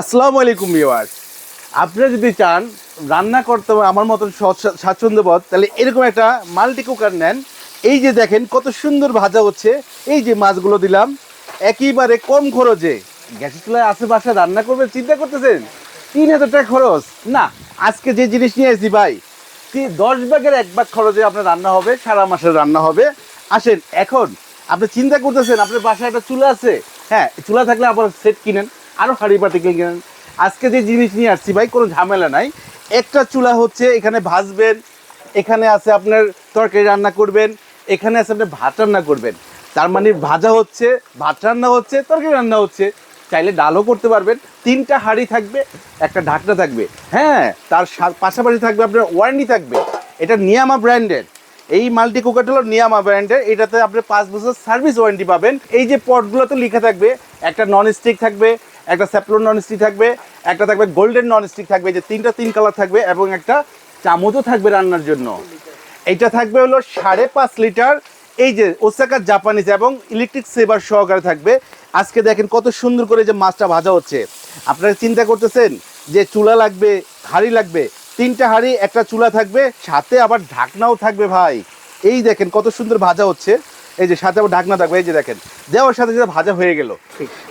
আসসালামু আলাইকুম ভিউয়ার্স। আপনারা যদি চান রান্না করতে হবে আমার মতন স্বাচ্ছন্দ্যবোধ, তাহলে এরকম একটা মাল্টি কুকার নেন। এই যে দেখেন কত সুন্দর ভাজা হচ্ছে। এই যে মাছগুলো দিলাম, একেবারে কম খরচে। গ্যাসের চুলায় আশেপাশে রান্না করবেন, চিন্তা করতেছেন? তিন হাজার টাকা খরচ। না, আজকে যে জিনিস নিয়ে এসেছি ভাই দশ ভাগের এক ভাগ খরচে আপনার রান্না হবে, সারা মাসের রান্না হবে। আসেন, এখন আপনি চিন্তা করতেছেন, আপনার বাসায় একটা চুলা আছে। হ্যাঁ চুলা থাকলে আবার সেট কিনেন। আরও হাড়ি পাটি কিনেন আজকে যে জিনিস নিয়ে আসছি ভাই, কোনো ঝামেলা নাই। একটা চুলা হচ্ছে, এখানে ভাজবেন, এখানে আছে আপনার তরকারি রান্না করবেন, এখানে আছে আপনি ভাত রান্না করবেন। তার মানে ভাজা হচ্ছে, ভাত রান্না হচ্ছে, তরকারি রান্না হচ্ছে। চাইলে ডালও করতে পারবেন। তিনটা হাঁড়ি থাকবে, একটা ঢাকনা থাকবে। হ্যাঁ তার পাশাপাশি থাকবে আপনার ওয়ারেন্টি থাকবে। এটা নিয়ামা ব্র্যান্ডের। এই মাল্টি কুকারটা হলো নিয়ামা ব্র্যান্ডের। এটাতে আপনি পাঁচ বছর সার্ভিস ওয়ারেন্টি পাবেন। এই যে পটগুলোতে লেখা থাকবে, একটা নন স্টিক থাকবে একটা স্যাপলোন নন স্টিক থাকবে, একটা থাকবে গোল্ডেন নন স্টিক থাকবে যে তিনটা তিন কালার থাকবে এবং একটা চামচও থাকবে রান্নার জন্য। এইটা থাকবে হলো সাড়ে পাঁচ লিটার, এই যে ওসাকা জাপানিজ এবং ইলেকট্রিক সেভার সহকারে থাকবে। আজকে দেখেন কত সুন্দর করে যে মাছটা ভাজা হচ্ছে। আপনারা চিন্তা করতেছেন যে চুলা লাগবে, হাঁড়ি লাগবে, তিনটা হাঁড়ি, একটা চুলা থাকবে, সাথে আবার ঢাকনাও থাকবে ভাই। এই দেখেন কত সুন্দর ভাজা হচ্ছে। এই যে সাথে ঢাকনা থাকবে এই যে দেখেন। দেওয়ার সাথে সাথে ভাজা হয়ে গেল।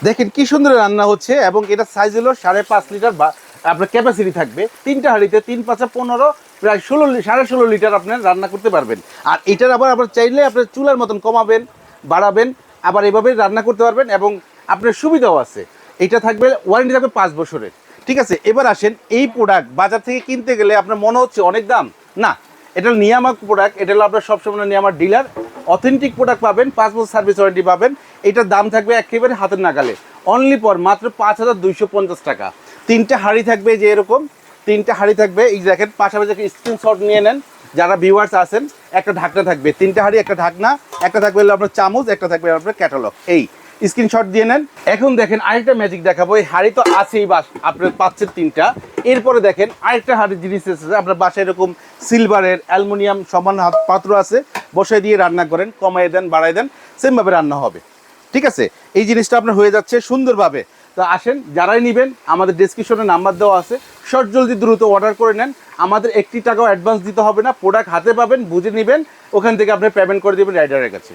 দেখেন কি সুন্দর রান্না হচ্ছে এবং এটা সাইজ হলো সাড়ে পাঁচ লিটার বা আপনার ক্যাপাসিটি থাকবে। তিনটা হাঁড়িতে তিন পাঁচে পনেরো প্রায় ষোলো সাড়ে ষোলো লিটার আপনার রান্না করতে পারবেন। আর এটার আবার আপনার চাইলে আপনার চুলার মতন কমাবেন বাড়াবেন আবার এভাবে রান্না করতে পারবেন এবং আপনার সুবিধাও আছে। এটা থাকবে ওয়ারেন্টি থাকবে পাঁচ বছরের। ঠিক আছে এবার আসেন এই প্রোডাক্ট বাজার থেকে কিনতে গেলে আপনার মনে হচ্ছে অনেক দাম? না এটা নিয়ামক প্রোডাক্ট এটা হলো আপনার সবসময় নিয়ামক ডিলার অথেন্টিক প্রোডাক্ট পাবেন, পাঁচ বছর সার্ভিস ওয়ারেন্টি পাবেন। এটার দাম থাকবে একেবারে হাতের নাগালে। অনলি পর মাত্র পাঁচ হাজার দুইশো পঞ্চাশ টাকা। তিনটা হাঁড়ি থাকবে যে এরকম। তিনটা হাঁড়ি থাকবে। এই দেখেন, পাশাপাশি স্ক্রিনশট নিয়ে নেন। যারা ভিউয়ার্স আছেন, একটা ঢাকনা থাকবে। তিনটা হাঁড়ি, একটা ঢাকনা। একটা থাকবে আপনার চামচ, একটা থাকবে আপনার ক্যাটালগ এই স্ক্রিনশট দিয়ে নেন। এখন দেখেন আরেকটা ম্যাজিক দেখাবো। এই হাঁড়ি তো আছেই বাস আপনার পাচ্ছেন তিনটা। এরপরে দেখেন আরেকটা হাঁড়ি জিনিস এসেছে আপনার বাসায় এরকম সিলভারের অ্যালুমিনিয়াম সমান হাত পাত্র আছে, বসায় দিয়ে রান্না করেন কমাই দেন বাড়াই দেন সেমভাবে রান্না হবে। ঠিক আছে? এই জিনিসটা আপনার হয়ে যাচ্ছে সুন্দরভাবে। তো আসেন, যারাই নেবেন, আমাদের ডেসক্রিপশনে নাম্বার দেওয়া আছে শর্ট জলদি দ্রুত অর্ডার করে নেন। আমাদের একটি টাকাও অ্যাডভান্স দিতে হবে না প্রোডাক্ট হাতে পাবেন, বুঝে নেবেন, ওখান থেকে আপনি পেমেন্ট করে দেবেন রাইডারের কাছে।